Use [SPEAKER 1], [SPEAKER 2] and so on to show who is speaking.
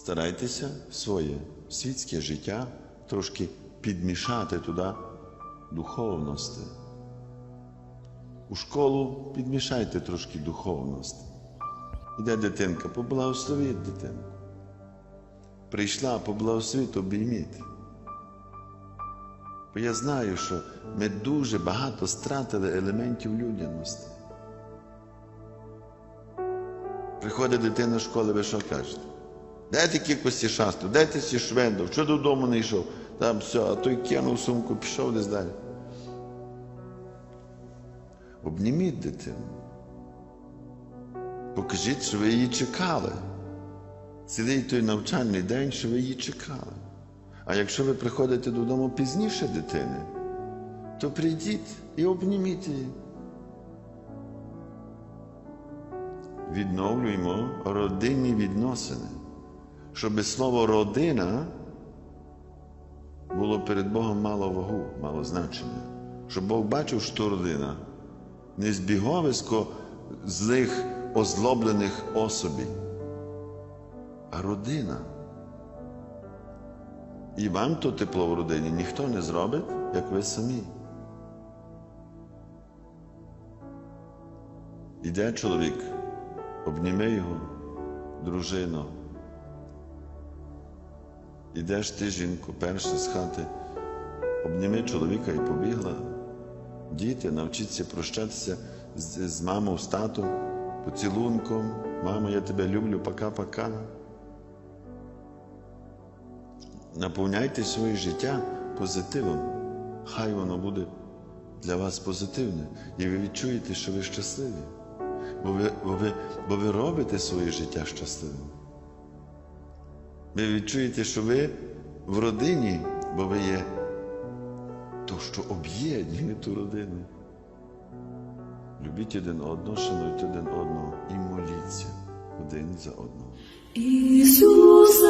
[SPEAKER 1] Старайтеся своє світське життя трошки підмішати туди духовності. У школу підмішайте трошки духовності. Іде дитинка, поблагословіть дитинку. Прийшла, поблагословіть, обійміть. Бо я знаю, що ми дуже багато стратили елементів людяності. Приходить дитина з школи, ви що кажете? Ти кількості шасту, ти сі швендов, що додому не йшов? Там все, а той кинув сумку, пішов десь далі. Обніміть дитину. Покажіть, що ви її чекали. Цілий той навчальний день, що ви її чекали. А якщо ви приходите додому пізніше дитини, то прийдіть і обніміть її. Відновлюємо родинні відносини, щоб слово родина було перед Богом мало вагу, мало значення. Щоб Бог бачив, що родина не збіговисько злих озлоблених особей, а родина. І вам то тепло в родині ніхто не зробить, як ви самі. Іде чоловік, обніми його, дружину. Ідеш ти, жінку, перше з хати, обніми чоловіка і побігла. Діти, навчіться прощатися з, з мамою, з татом, поцілунком. Мамо, я тебе люблю, пока-пока. Наповняйте своє життя позитивом. Хай воно буде для вас позитивне. І ви відчуєте, що ви щасливі. Бо ви, бо ви, бо ви робите своє життя щасливим. Ви відчуєте, що ви в родині, бо ви є то, що об'єднує ту родину. Любіть один одного, шануйте один одного і моліться один за одного.
[SPEAKER 2] Ісус.